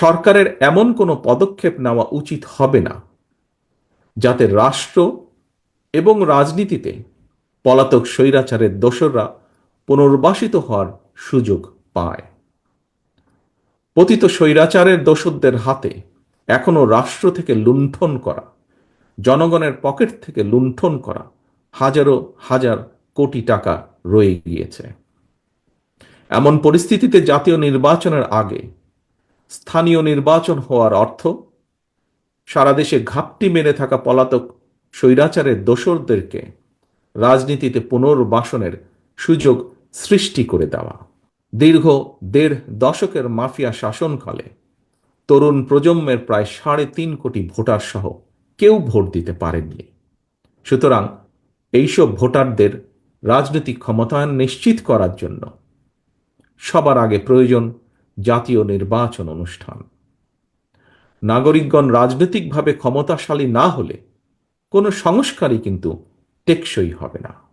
সরকারের এমন কোনো পদক্ষেপ নেওয়া উচিত হবে না, যাতে রাষ্ট্র এবং রাজনীতিতে পলাতক স্বৈরাচারের দোসররা পুনর্বাসিত হওয়ার সুযোগ পায়। পতিত স্বৈরাচারের দোসরদের হাতে এখনও রাষ্ট্র থেকে লুণ্ঠন করা, জনগণের পকেট থেকে লুণ্ঠন করা হাজারো হাজার কোটি টাকা রয়ে গিয়েছে। এমন পরিস্থিতিতে জাতীয় নির্বাচনের আগে স্থানীয় নির্বাচন হওয়ার অর্থ, সারা দেশে ঘাপটি মেরে থাকা পলাতক স্বৈরাচারের দোসরদেরকে রাজনীতিতে পুনর্বাসনের সুযোগ সৃষ্টি করে দেওয়া। দীর্ঘ দেড় দশকের মাফিয়া শাসনকালে তরুণ প্রজন্মের প্রায় সাড়ে তিন কোটি ভোটার সহ কেউ ভোট দিতে পারেননি। সুতরাং এইসব ভোটারদের রাজনৈতিক ক্ষমতায়ন নিশ্চিত করার জন্য সবার আগে প্রয়োজন জাতীয় নির্বাচন অনুষ্ঠান। নাগরিকগণ রাজনৈতিকভাবে ক্ষমতাশালী না হলে কোনো সংস্কারই কিন্তু টেকসই হবে না।